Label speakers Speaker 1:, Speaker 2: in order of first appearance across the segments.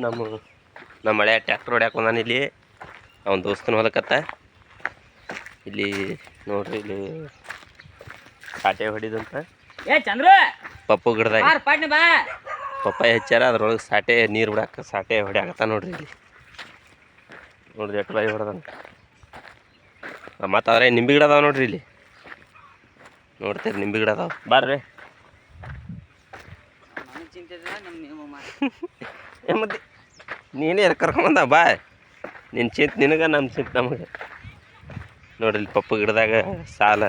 Speaker 1: ನಮ್ಮ ನಮ್ಮ ಹಳೆಯ ಟ್ಯಾಕ್ಟ್ರ್ ಹೊಡ್ಯಾಕ ಬಂದಾನ ಇಲ್ಲಿ. ಅವನ ದೋಸ್ತನ ಹೊಲಕತ್ತ. ಇಲ್ಲಿ ನೋಡ್ರಿ ಇಲ್ಲಿ ಕಾಟೆ ಹೊಡಿದಂತ.
Speaker 2: ಏ ಚಂದ್ರ!
Speaker 1: ಪಪ್ಪು ಗಿಡದಾಗ.
Speaker 2: ಬಾ.
Speaker 1: ಪಪ್ಪಾಯ ಹಚ್ಚಾರ ಅದ್ರೊಳಗೆ ಸಾಟೆ ನೀರು ಬಿಡಾಕ ಸಾಟೆ ಹೊಡ್ಯಾಕತ್ತ ನೋಡ್ರಿ ಇಲ್ಲಿ. ನೋಡ್ರಿ ಎಟ್ಟು ಬಾಯಿ ಹೊಡೆದ ಮತ್ತು ಅದ್ರೆ ನಿಂಬೆ ಗಿಡ ಅದಾವ ನೋಡ್ರಿ ಇಲ್ಲಿ. ನೋಡ್ತೀರಿ ನಿಂಬೆ ಗಿಡ ಅದಾವ. ಬಾರ್ರಿ.
Speaker 2: ಚಿಂತೆ ನಮ್ಮ
Speaker 1: ಮತ್ತೆ ನೀನೇ ಕರ್ಕೊಂಬಂದ ಬಾ. ನಿನ್ನ ಚಿಂತೆ ನಿನಗೆ ನಮ್ಮ ಚಿಂತೆ ನಮಗೆ. ನೋಡ್ರಿ ಪಪ್ಪ ಗಿಡದಾಗ ಸಾಲ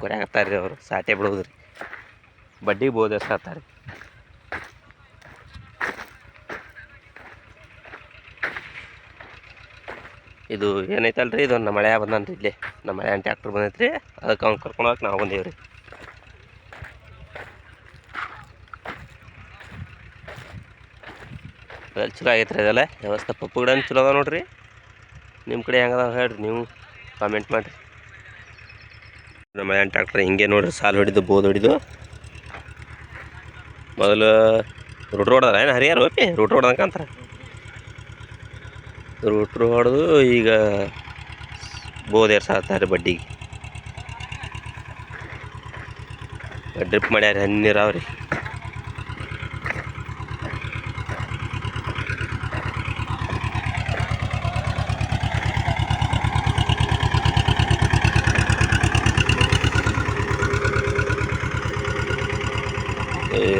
Speaker 1: ಕೊರೆ ರೀ ಅವರು, ಸಾಟೆ ಬಿಡೋದ್ರಿ. ಬಡ್ಡಿ ಬೋದ ಸಾತಾರ ಇದು ಏನೈತಲ್ರಿ ಇದು ನಮ್ಮ ಮಳೆ ಬಂದನ್ರಿ ಇಲ್ಲಿ. ನಮ್ಮ ಮಳೆ ಟ್ಯಾಕ್ಟ್ರ್ ಬಂದೈತ್ರಿ, ಅದಕ್ಕೆ ಅವ್ನು ಕರ್ಕೊಂಡು ನಾವು ಬಂದೇವ್ರಿ. ಅಲ್ಲಿ ಚಲೋ ಆಗೈತೆ ರೀ ಅದೆಲ್ಲ. ವ್ಯವಸ್ಥೆ ಪಪ್ಪು ಗಿಡ ಚಲೋ ಅದ ನೋಡಿರಿ. ನಿಮ್ಮ ಕಡೆ ಹೆಂಗದಾವ ಹೇಳ್ರಿ ನೀವು ಕಾಮೆಂಟ್ ಮಾಡಿರಿ. ನಮ್ಮ ಮನೆ ಟ್ಯಾಕ್ಟ್ರ್ ಹಿಂಗೆ ನೋಡಿರಿ, ಸಾಲು ಹೊಡಿದು, ಬೋದು ಹೊಡಿದು. ಮೊದಲು ರೂಟ್ ಹೊಡೆದಾರ ಏನು ಹರಿಯಾರ ಓಪಿ ರೂಟ್ ಹೊಡೆದಂಗೆ ರೂಟ್ರ್ ಹೊಡೆದು ಈಗ ಬೋದೆರ್ ಸಾವಿರ ಬಡ್ಡಿಗೆ. ಡ್ರಿಪ್ ಮಾಡ್ಯಾರ ಹನಿ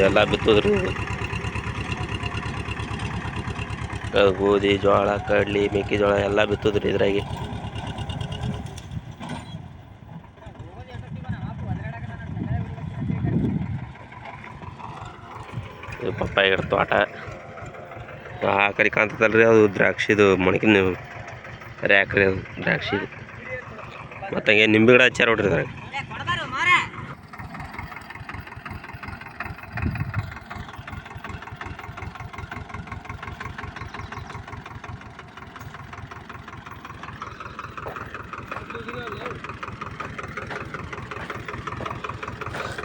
Speaker 1: ಎಲ್ಲ ಬಿತ್ತುದ್ರಿ? ಗೋಧಿ ಜೋಳ ಕಡ್ಲಿ ಮೆಕ್ಕೆಜೋಳ ಎಲ್ಲ ಬಿತ್ತದ್ರಿ ಇದ್ರಾಗೆ. ಇದು ಪಪ್ಪಾಯ ಗಿಡ ತೋಟ. ಆ ಕಡೆ ಕಾಣ್ತದಲ್ರಿ, ಅದು ದ್ರಾಕ್ಷಿದು ಮೊಣಕಿನ ರ್ಯಾಕ್ ರೀ ಅದು, ದ್ರಾಕ್ಷಿ. ಮತ್ತು ಹಂಗೆ ನಿಂಬೆ ಗಿಡ ಹಚ್ಚಾರ ನೋಡ್ರಿ ಇದ್ರಾಗ.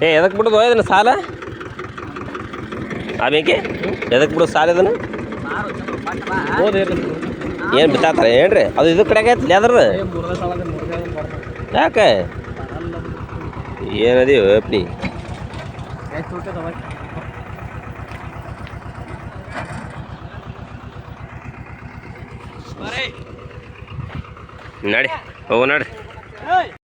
Speaker 1: ಏ ಎದಕ್ಕೆ ಬಿಡೋದು ಇದನ್ನು ಸಾಲ? ಆ ಬೇಕೆ ಎದಕ್ಕೆ ಬಿಡೋದು ಸಾಲ ಇದನ್ನು? ಏನು ಬಿತ್ತಾತಾರೆ? ಏನ್ರಿ? ಅದು ಇದು ಕಡೆಗೆ ಆಯ್ತು ಅದ್ರದ್ದು? ಯಾಕೆ? ಏನದೀವ ಅಪ್ನಿ ನಡಿ, ಹೋಗು ನಡಿ.